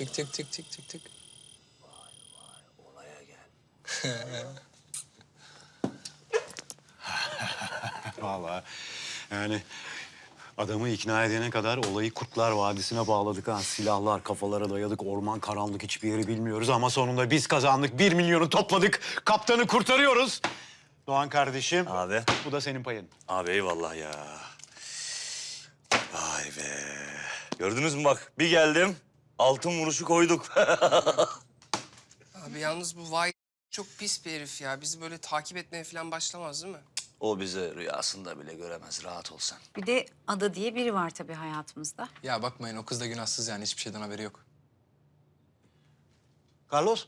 Tık tık tık tık tık tık. Vallahi yani adamı ikna edene kadar olayı Kurtlar Vadisi'ne bağladık ha. Silahlar kafalara dayadık, orman karanlık hiçbir yeri bilmiyoruz ama sonunda biz kazandık. Bir milyonu topladık, kaptanı kurtarıyoruz. Doğan kardeşim, Abi. bu da senin payın. Abi eyvallah ya. Vay be. Gördünüz mü bak bir geldim altın vuruşu koyduk. Abi yalnız bu vay çok pis bir herif ya. Bizi böyle takip etmeye falan başlamaz değil mi? o bizi rüyasında bile göremez rahat ol sen. Bir de Ada diye biri var tabii hayatımızda. Ya bakmayın o kız da günahsız yani hiçbir şeyden haberi yok. Carlos,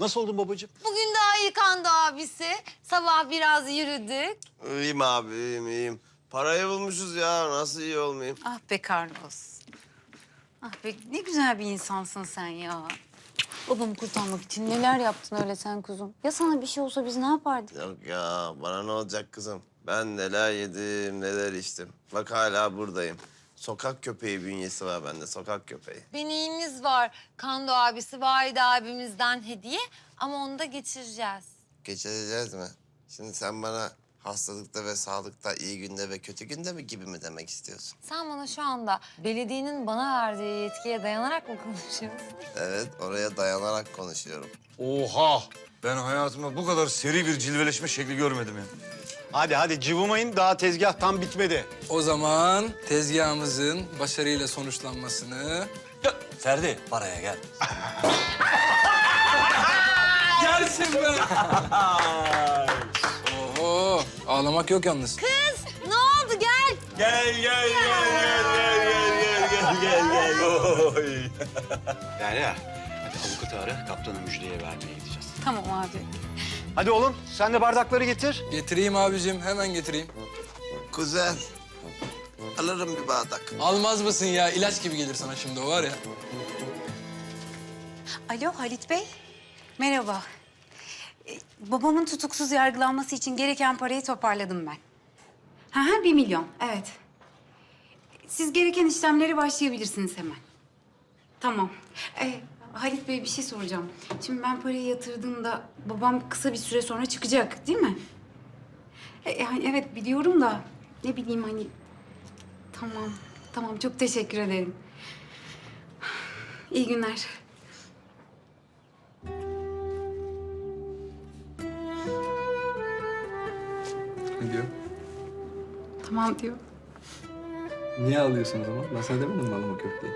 nasıl oldun babacığım? Bugün daha yıkandı abisi. Sabah biraz yürüdük. İyiyim abi, iyiyim, iyiyim. Parayı bulmuşuz ya, nasıl iyi olmayayım? Ah be Carlos. Ah be ne güzel bir insansın sen ya. Babamı kurtarmak için neler yaptın öyle sen kuzum. Ya sana bir şey olsa biz ne yapardık? Yok ya, bana ne olacak kızım? Ben neler yedim, neler içtim. Bak hala buradayım. Sokak köpeği bünyesi var bende, sokak köpeği. Beniğimiz var. Kando abisi Vahide abimizden hediye. Ama onu da geçireceğiz. Geçireceğiz mi? Şimdi sen bana hastalıkta ve sağlıkta iyi günde ve kötü günde mi gibi mi demek istiyorsun? Sen bana şu anda belediyenin bana verdiği yetkiye dayanarak mı konuşuyorsun? Evet, oraya dayanarak konuşuyorum. Oha! Ben hayatımda bu kadar seri bir cilveleşme şekli görmedim ya. Hadi hadi cıvımayın, daha tezgah tam bitmedi. O zaman tezgahımızın başarıyla sonuçlanmasını... Ferdi paraya gel. Gelsin be! Ağlamak yok yalnız. Kız ne oldu gel. Gel gel gel gel gel gel gel gel gel. Oy. Derya, hadi avukatı ara, kaptanı müjdeye vermeye gideceğiz. Tamam abi. Hadi oğlum, sen de bardakları getir. Getireyim abicim, hemen getireyim. Güzel. Alırım bir bardak. Almaz mısın ya? İlaç gibi gelir sana şimdi o var ya. Alo Halit Bey. Merhaba. Ee, babamın tutuksuz yargılanması için gereken parayı toparladım ben. Ha ha bir milyon evet. Siz gereken işlemlere başlayabilirsiniz hemen. Tamam. Ee, Halit Bey bir şey soracağım. Şimdi ben parayı yatırdığımda babam kısa bir süre sonra çıkacak değil mi? E, yani evet biliyorum da ne bileyim hani... Tamam, tamam çok teşekkür ederim. İyi günler. Ne diyor? Tamam diyor. Niye ağlıyorsun o zaman? Ben sana demedim mi ağlamak yok diye?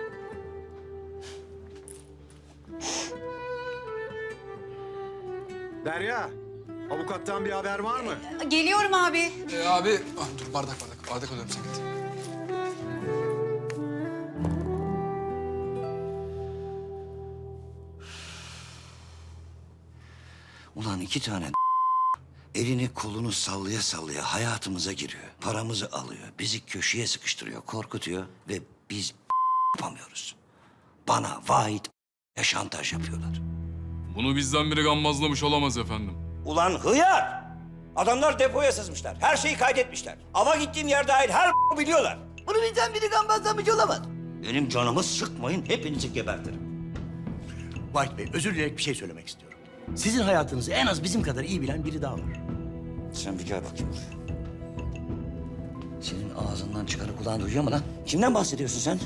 Derya, avukattan bir haber var mı? Geliyorum abi. Ee, abi, ah, dur bardak bardak. Bardak alıyorum sen git. Ulan iki tane elini kolunu sallaya sallaya hayatımıza giriyor. Paramızı alıyor, bizi köşeye sıkıştırıyor, korkutuyor ve biz yapamıyoruz. Bana vahit şantaj yapıyorlar. Bunu bizden biri gammazlamış olamaz efendim. Ulan hıyar! Adamlar depoya sızmışlar. Her şeyi kaydetmişler. Ava gittiğim yer dahil her biliyorlar. Bunu bizden biri gambazlamış olamaz. Benim canımı sıkmayın, hepinizi gebertirim. White Bey, özür dileyerek bir şey söylemek istiyorum. Sizin hayatınızı en az bizim kadar iyi bilen biri daha var. Sen bir gel bakayım buraya. Senin ağzından çıkanı kulağın duyuyor mu lan? Kimden bahsediyorsun sen?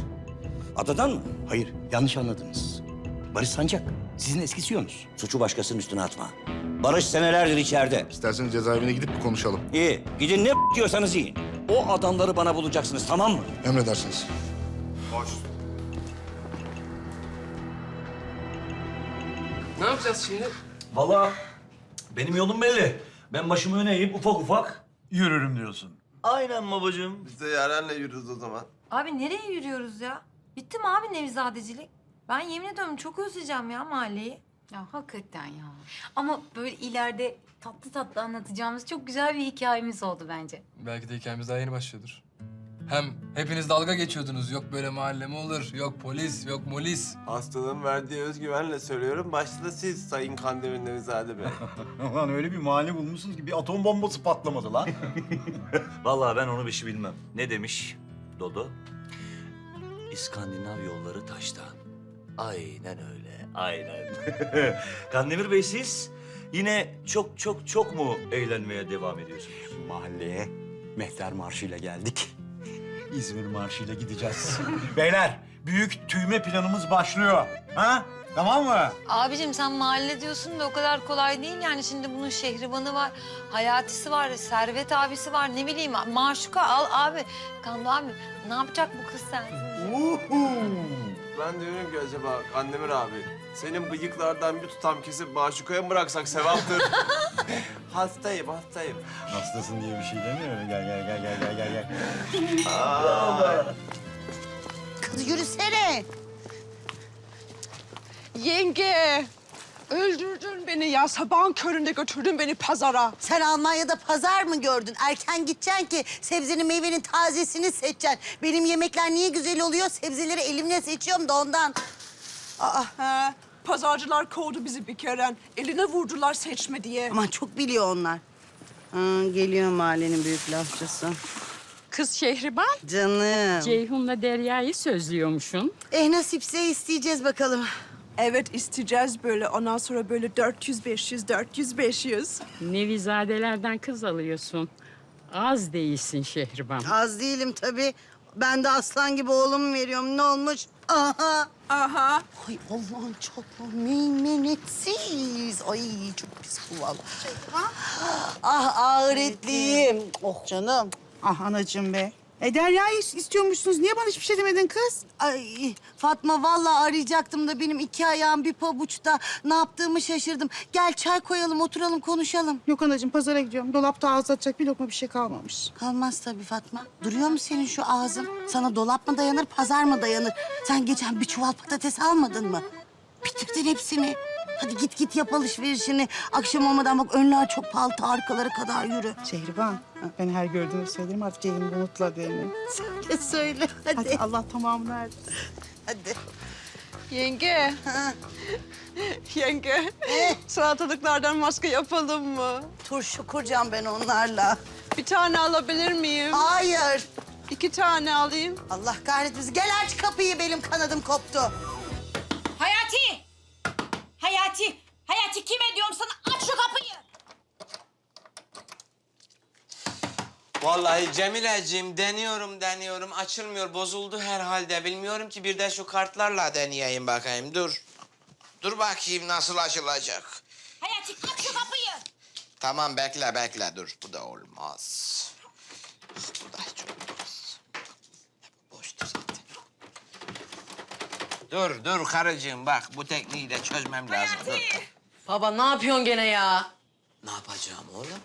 Adadan mı? Hayır, yanlış anladınız. Barış Sancak, sizin eski CEO'nuz. Suçu başkasının üstüne atma. Barış senelerdir içeride. İsterseniz cezaevine gidip konuşalım. İyi, gidin ne diyorsanız yiyin. O adamları bana bulacaksınız, tamam mı? Emredersiniz. Ne yapacağız şimdi? Vallahi benim yolum belli. Ben başımı öne eğip ufak ufak Yürürüm diyorsun. Aynen babacığım. Biz de Yaren'le yürüdük o zaman. Abi nereye yürüyoruz ya? Bitti mi abi nevzadecilik? Ben yemin ediyorum çok özleyeceğim ya mahalleyi. Ya hakikaten ya. Ama böyle ileride tatlı tatlı anlatacağımız çok güzel bir hikayemiz oldu bence. Belki de hikayemiz daha yeni başlıyordur. Hem hepiniz dalga geçiyordunuz. Yok böyle mahalle mi olur? Yok polis, yok molis. Hastalığın verdiği özgüvenle söylüyorum. Başta da siz Sayın Kandemir Nevzade Bey. Ulan öyle bir mahalle bulmuşsunuz ki bir atom bombası patlamadı lan. Vallahi ben onu bir şey bilmem. Ne demiş Dodo? İskandinav yolları taştan. Aynen öyle, aynen. Kandemir Bey siz yine çok çok çok mu eğlenmeye devam ediyorsunuz? Mahalleye Mehter Marşı'yla geldik. İzmir Marşı'yla gideceğiz. Beyler, büyük tüyme planımız başlıyor. Ha? Tamam mı? Abicim sen mahalle diyorsun da o kadar kolay değil yani. Şimdi bunun şehribanı var, hayatisi var, servet abisi var. Ne bileyim maşuka al abi. Kandu abi ne yapacak bu kız sen? Ben diyorum ki acaba Kandemir abi, senin bıyıklardan bir tutam kesip maşukaya mı bıraksak sevaptır? hastayım, hastayım. Hastasın diye bir şey demiyor. Gel gel gel gel gel gel. gel. Kız yürüsene. Yenge. Öldürdün beni ya. Sabahın köründe götürdün beni pazara. Sen Almanya'da pazar mı gördün? Erken gideceksin ki sebzenin meyvenin tazesini seçeceksin. Benim yemekler niye güzel oluyor? Sebzeleri elimle seçiyorum da ondan. Aa, He, pazarcılar kovdu bizi bir kere. Eline vurdular seçme diye. aman çok biliyor onlar. Aa, geliyor mahallenin büyük lafçısı. Kız Şehriban. Canım. Ceyhun'la Derya'yı sözlüyormuşsun. eh nasipse isteyeceğiz bakalım. Evet isteyeceğiz böyle. Ondan sonra böyle 400 500 400 500. Nevizadelerden kız alıyorsun. Az değilsin Şehriban. Az değilim tabii. Ben de aslan gibi oğlum veriyorum. Ne olmuş? Aha. Aha. Ay Allah'ın çatlı meymenetsiz. Ay çok pis bu vallahi. Ah ağır etliyim. Oh canım. Ah anacığım be. E Derya'yı istiyormuşsunuz. Niye bana hiçbir şey demedin kız? Ay Fatma vallahi arayacaktım da benim iki ayağım bir pabuçta. Ne yaptığımı şaşırdım. Gel çay koyalım oturalım konuşalım. Yok anacığım pazara gidiyorum. Dolapta ağız atacak bir lokma bir şey kalmamış. Kalmaz tabii Fatma. Duruyor mu senin şu ağzın? Sana dolap mı dayanır, pazar mı dayanır? Sen geçen bir çuval patates almadın mı? Bitirdin hepsini. Hadi git git yap alışverişini. Akşam olmadan bak önler çok pahalı ta arkalara kadar yürü. Şehriban, ben her gördüğümü söylerim artık Ceyhun'u unutla beni. Söyle söyle hadi. Hadi Allah tamamını ersin. Hadi. Yenge. Yenge. Salatalıklardan maske yapalım mı? Turşu kuracağım ben onlarla. Bir tane alabilir miyim? Hayır. İki tane alayım. Allah kahretmesin. Gel aç kapıyı benim kanadım koptu. Kime diyorum sana aç şu kapıyı! Vallahi Cemileciğim deniyorum deniyorum açılmıyor bozuldu herhalde bilmiyorum ki bir de şu kartlarla deneyeyim bakayım dur. Dur bakayım nasıl açılacak. Hayati aç şu kapıyı! Tamam bekle bekle dur bu da olmaz. Bu da hiç olmaz. Boştu zaten. Dur dur karıcığım bak bu tekniği de çözmem lazım. Dur. Baba ne yapıyorsun gene ya? Ne yapacağım oğlum?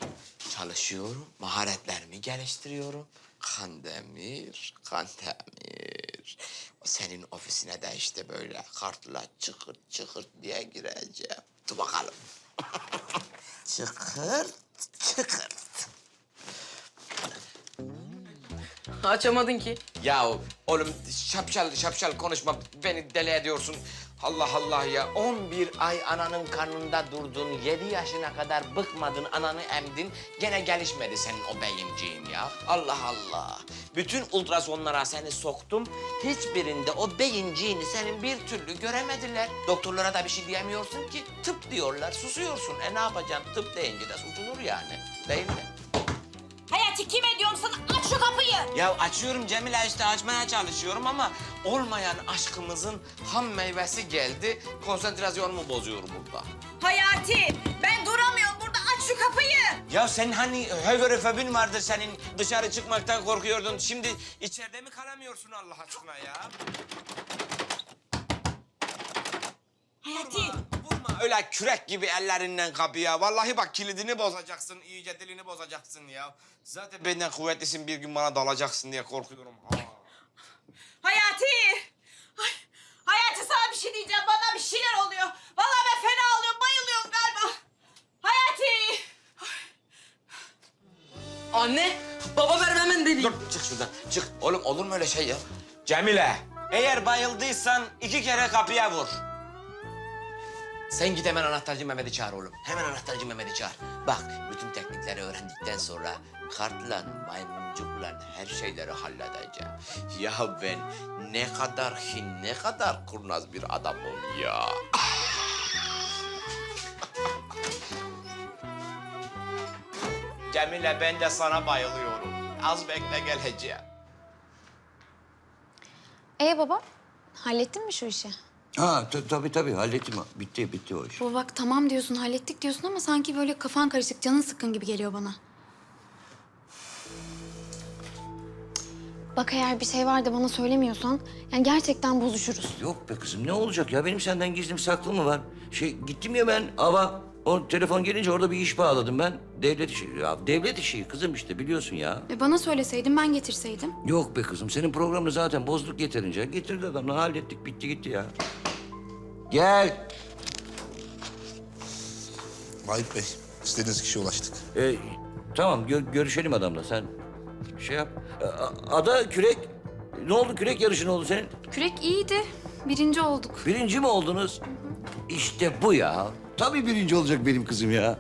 Çalışıyorum, maharetlerimi geliştiriyorum. Kandemir, Kandemir. Senin ofisine de işte böyle kartla çıkırt çıkırt diye gireceğim. Dur bakalım. çıkırt, çıkırt. Açamadın ki. Ya oğlum şapşal şapşal konuşma beni deli ediyorsun. Allah Allah ya 11 ay ananın karnında durdun, 7 yaşına kadar bıkmadın, ananı emdin. Gene gelişmedi senin o beyinciğin ya. Allah Allah. Bütün ultrasonlara seni soktum. Hiçbirinde o beyinciğini senin bir türlü göremediler. Doktorlara da bir şey diyemiyorsun ki. Tıp diyorlar, susuyorsun. E ne yapacaksın? Tıp deyince de susulur yani. Değil mi? Hayati kime Ya açıyorum Cemile işte açmaya çalışıyorum ama olmayan aşkımızın ham meyvesi geldi. Konsantrasyonumu bozuyor burada. Hayati! Ben duramıyorum burada aç şu kapıyı! Ya senin hani höveröfobin vardı senin dışarı çıkmaktan korkuyordun. Şimdi içeride mi kalamıyorsun Allah aşkına ya? Hayati! Öyle kürek gibi ellerinden kapıya. Vallahi bak kilidini bozacaksın, iyice dilini bozacaksın ya. Zaten benden kuvvetlisin bir gün bana dalacaksın diye korkuyorum. Ha. Hayati! Ay, Hayati sana bir şey diyeceğim. Bana bir şeyler oluyor. Vallahi ben fena oluyorum. Bayılıyorum galiba. Hayati! Anne, baba ver hemen deli. Dur çık şuradan çık. Oğlum olur mu öyle şey ya? Cemile eğer bayıldıysan iki kere kapıya vur. Sen git hemen anahtarcı Mehmet'i çağır oğlum. Hemen anahtarcı Mehmet'i çağır. Bak bütün teknikleri öğrendikten sonra kartla, maymuncukla her şeyleri halledeceğim. Ya ben ne kadar hin, ne kadar kurnaz bir adamım ya. Cemile ben de sana bayılıyorum. Az bekle geleceğim. Ee baba, hallettin mi şu işi? Ha ta- tabii tabii hallettim. Bitti bitti o iş. Baba bak tamam diyorsun, hallettik diyorsun ama sanki böyle kafan karışık, canın sıkkın gibi geliyor bana. Bak eğer bir şey var da bana söylemiyorsan, yani gerçekten bozuşuruz. Yok be kızım ne olacak ya benim senden gizlim saklı mı var? Şey gittim ya ben ava o telefon gelince orada bir iş bağladım ben. Devlet işi ya devlet işi kızım işte biliyorsun ya. E bana söyleseydin, ben getirseydim. Yok be kızım senin programını zaten bozduk yeterince. Getirdi adamla hallettik bitti gitti ya. Gel. Vahit Bey, istediğiniz kişiye ulaştık. Ee, tamam gö- görüşelim adamla sen şey yap. A- Ada kürek ne oldu kürek yarışı ne oldu senin? Kürek iyiydi, birinci olduk. Birinci mi oldunuz? İşte bu ya. Tabii birinci olacak benim kızım ya.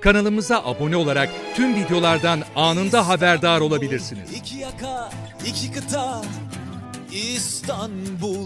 Kanalımıza abone olarak tüm videolardan anında haberdar olabilirsiniz. İki yaka, iki kıta, İstanbul,